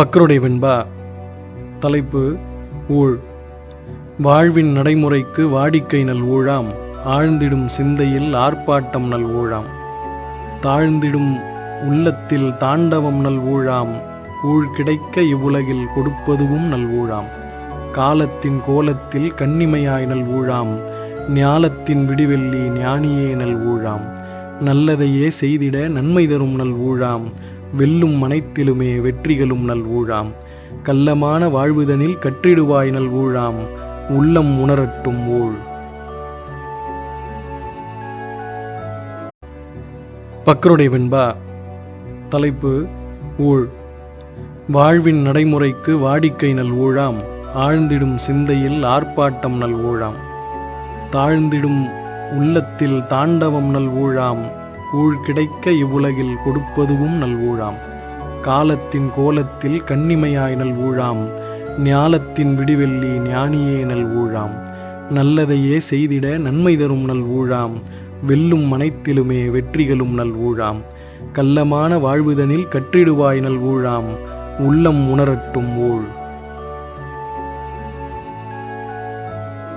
பக்கருடைய வெண்பா தலைப்பு ஊழ். வாழ்வின் நடைமுறைக்கு வாடிக்கை நல் ஊழாம் ஆழ்ந்திடும் சிந்தையில் ஆர்ப்பாட்டம் நல் ஊழாம். தாழ்ந்திடும் உள்ளத்தில் தாண்டவம் நல் ஊழாம் ஊழ் கிடைக்க இவ்வுலகில் கொடுப்பதுவும் நல் ஊழாம். காலத்தின் கோலத்தில் கண்ணிமையாய் நல் ஊழாம் ஞாலத்தின் விடிவெள்ளி ஞானியே நல் ஊழாம். நல்லதையே செய்திட நன்மை தரும் நல் ஊழாம் வெல்லும் அனைத்திலுமே வெற்றிகளும் நல் ஊழாம். கள்ளமான வாழ்வுதனில் கற்றிடுவாய் நல் ஊழாம். உள்ளம் உணரட்டும் ஊழ். பக்கருடை வெண்பா தலைப்பு ஊழ். வாழ்வின் நடைமுறைக்கு வாடிக்கை நல் ஊழாம். ஆழ்ந்திடும் சிந்தையில் ஆர்ப்பாட்டம் நல் ஊழாம். தாழ்ந்திடும் உள்ளத்தில் தாண்டவம் நல் ஊழாம். ஊழ் கிடைக்க இவ்வுலகில் கொடுப்பதுவும் நல் ஊழாம் காலத்தின் கோலத்தில் கண்ணிமையாய் நல்வூழாம் ஊழாம் ஞாலத்தின் விடிவெள்ளி ஞானியே நல் ஊழாம் நல்லதையே செய்திட நன்மை தரும் நல் ஊழாம் வெல்லும் அனைத்திலுமே வெற்றிகளும் நல் ஊழாம் கள்ளமான வாழ்வுதனில் கற்றிடுவாய் நல் ஊழாம் உள்ளம் உணரட்டும் ஊழ்.